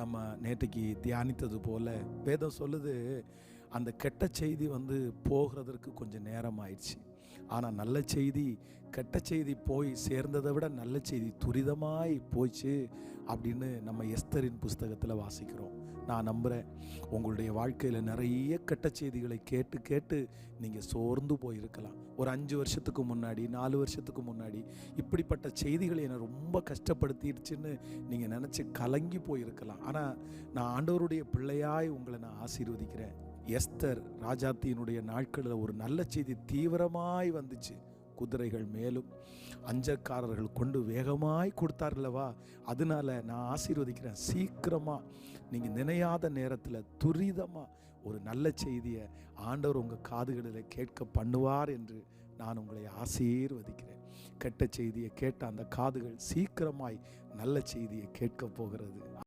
நம்ம நேற்றுக்கு தியானித்தது போல் வேதம் சொல்லுது அந்த கெட்ட செய்தி வந்து போகிறதற்கு கொஞ்சம் நேரம் ஆயிடுச்சு. ஆனால் நல்ல செய்தி கெட்ட செய்தி போய் சேர்ந்ததை விட நல்ல செய்தி துரிதமாய் போச்சு அப்படின்னு நம்ம எஸ்தரின் புஸ்தகத்தில் வாசிக்கிறோம். நான் நம்புகிறேன் உங்களுடைய வாழ்க்கையில் நிறைய கெட்ட செய்திகளை கேட்டு கேட்டு நீங்கள் சோர்ந்து போயிருக்கலாம். ஒரு அஞ்சு வருஷத்துக்கு முன்னாடி நாலு வருஷத்துக்கு முன்னாடி இப்படிப்பட்ட செய்திகள் என்னை ரொம்ப கஷ்டப்படுத்திடுச்சுன்னு நீங்கள் நினச்சி கலங்கி போயிருக்கலாம். ஆனால் நான் ஆண்டவருடைய பிள்ளையாய் உங்களை நான் ஆசீர்வதிக்கிறேன். எஸ்தர் ராஜாத்தியினுடைய நாட்களில் ஒரு நல்ல செய்தி தீவிரமாய் வந்துச்சு. குதிரைகள் மேலும் அஞ்சக்காரர்கள் கொண்டு வேகமாய் கொடுத்தார்லவா அதனால நான் ஆசீர்வதிக்கிறேன். சீக்கிரமாக நீங்கள் நினையாத நேரத்தில் துரிதமாக ஒரு நல்ல செய்தியை ஆண்டவர் உங்கள் காதுகளில் கேட்க பண்ணுவார் என்று நான் உங்களை ஆசீர்வதிக்கிறேன். கெட்ட செய்தியை கேட்ட அந்த காதுகள் சீக்கிரமாய் நல்ல செய்தியை கேட்க போகிறது.